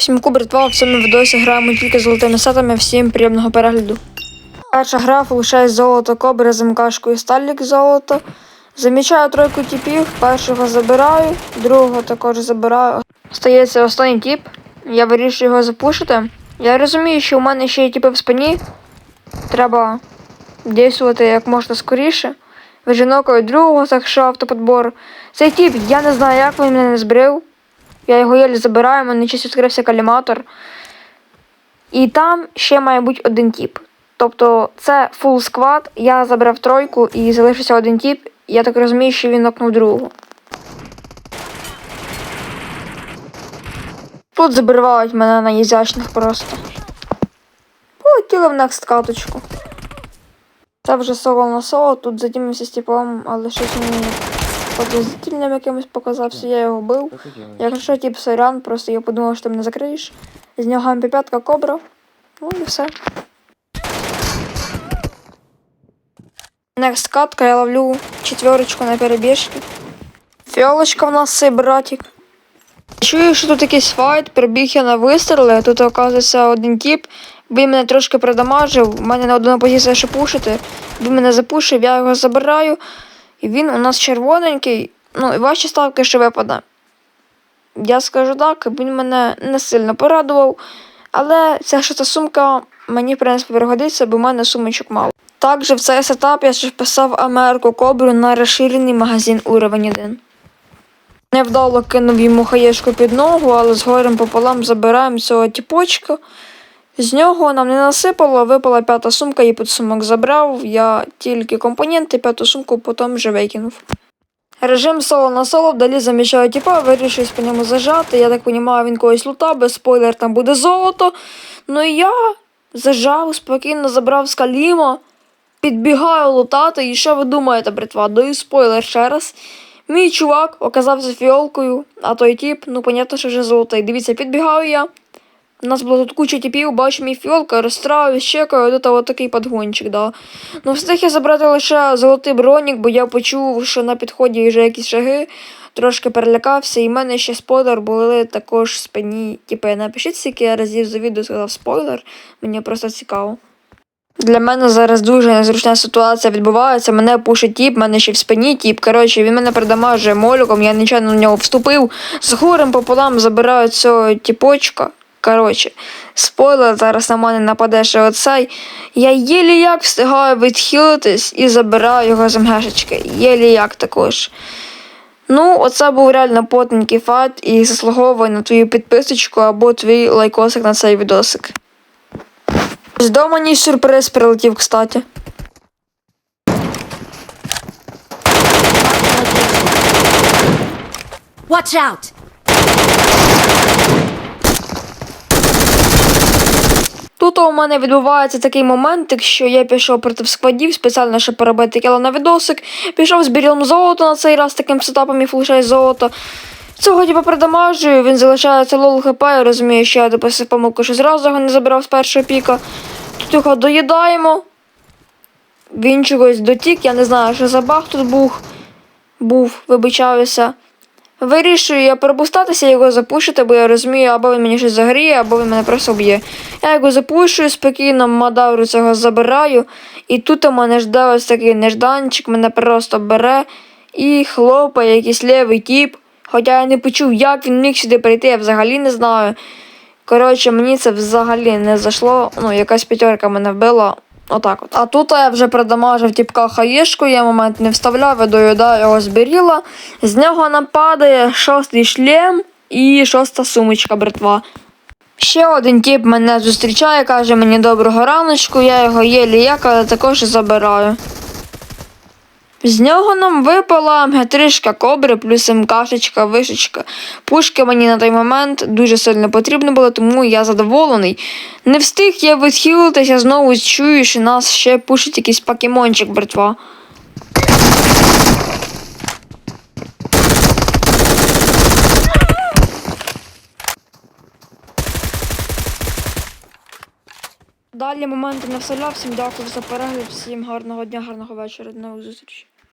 Всім кубертва, в цьому відосі граємо тільки золотими сетами, всім приємного перегляду. Перша гра влучає золото кобри з МКшкою Сталік золото. Замічаю тройку типів, першого забираю, другого також забираю. Стається останній тип, я вирішую його запушити. Я розумію, що у мене ще є типи в спині. Треба дійствувати як можна скоріше. Вижинокою другого захищав автоподбор. Цей тип, я не знаю, як він мене не збрив. Я його єлі забираю, у мене чись відкрився каліматор. І там ще має бути один тіп. Тобто це фул сквад, я забрав тройку і залишився один тіп. Я так розумію, що він нокнув другого. Тут забривають мене на ізящних просто. Полетіли в некст каточку. Це вже соло на соло, тут задімився з типом, але щось мені подозрительним якимось показався, я його бив. Якщо тип сорян, просто я подумав, що ти мене закриєш. З нього МП5 кобра. Ну і все. Next катка, я ловлю четверочку на перебіжки. Фіолочка в нас цей братик. Чую, що тут якийсь файт, прибіг я на вистріли, тут оказується один тип. Він мене трошки продамажив, у мене на одна позиція ще пушити. Він мене запушив, я його забираю. І він у нас червоненький. Ну, і ваші ставки ще випаде. Я скажу так, він мене не сильно порадував. Але ця шоста сумка мені, в принципі, пригодиться, бо в мене сумочок мало. Також в цей сетап я ще вписав Америку Кобру на розширений магазин уровень 1. Невдало кинув йому хаєшку під ногу, але з пополам забираємо цього тіпочка. З нього нам не насипало, випала п'ята сумка і підсумок забрав. Я тільки компоненти, п'яту сумку потім вже викинув. Режим соло на соло, вдалі заміщаю тіпа, вирішую по ньому зажати. Я так розумію, він когось лута, без спойлер там буде золото. Ну і я зажав, спокійно забрав з каліма, підбігаю лутати. І що ви думаєте, бритва? Даю спойлер ще раз. Мій чувак оказався фіолкою, а той тіп, ну, понятно, що вже золотий. Дивіться, підбігаю я. У нас було тут куча типів, бачу мій фіолка, розстраю, щекаю, тут от такий подгончик, да. Ну, встиг я забрати лише золотий бронік, бо я почув, що на підході вже якісь шаги, трошки перелякався, і в мене ще спойлер були також в спині. Типу, напишіть, скільки я разів за відео сказав спойлер, мені просто цікаво. Для мене зараз дуже незручна ситуація відбувається. Мене пушить тіп, мене ще в спині тіп. Коротше, він мене придамажує моліком, я нічого на нього вступив. З горем пополам забираю цього тіпочка. Коротше, спойлер, зараз на мене нападе ще оцей. Я єлі як встигаю відхилитись і забираю його з МГшечки. Єлі як також. Ну, оце був реально потненький файт і заслуговує на твою підписочку або твій лайкосик на цей відосик. Дому мені сюрприз прилетів, кстати. Watch out! Тут у мене відбувається такий момент, що я пішов проти складів, спеціально щоб поробити кіло на відосик. Пішов з бірілом золото на цей раз таким сетапом і флешай золото. Цього типу продамажую, він залишається лол хп, я розумію, що я дописав помилку, що зразу його не забирав з першого піка. Тут його доїдаємо. Він чогось дотік, я не знаю, що за баг тут був. Був, вибачаюся. Вирішую я пропустатися, його запушити, бо я розумію, або він мені щось загріє, або він мене просто б'є. Я його запушую, спокійно мадавру цього забираю. І тут у мене жде ось такий нежданчик, мене просто бере і хлопає якийсь лівий тіп. Хоча я не почув, як він міг сюди прийти, я взагалі не знаю. Коротше, мені це взагалі не зайшло. Ну, якась п'ятерка мене вбила. Отак от. А тут я вже придамажив тіпка хаєшку, я момент не вставляв, я доїдаю його зберіла. З нього нам падає шостий шлем і шоста сумочка, братва. Ще один тіп мене зустрічає, каже мені доброго раночку, я його є ліяка, але також забираю. З нього нам випала МГ3 кобри плюс МКшечка, вишечка. Пушки мені на той момент дуже сильно потрібно було, тому я задоволений. Не встиг я відхилитися, знову чую, що нас ще пушить якийсь покемончик, братва. Далі моменти не вставляв. Всім дякую за перегляд, всім гарного дня, гарного вечора, до нових зустрічей.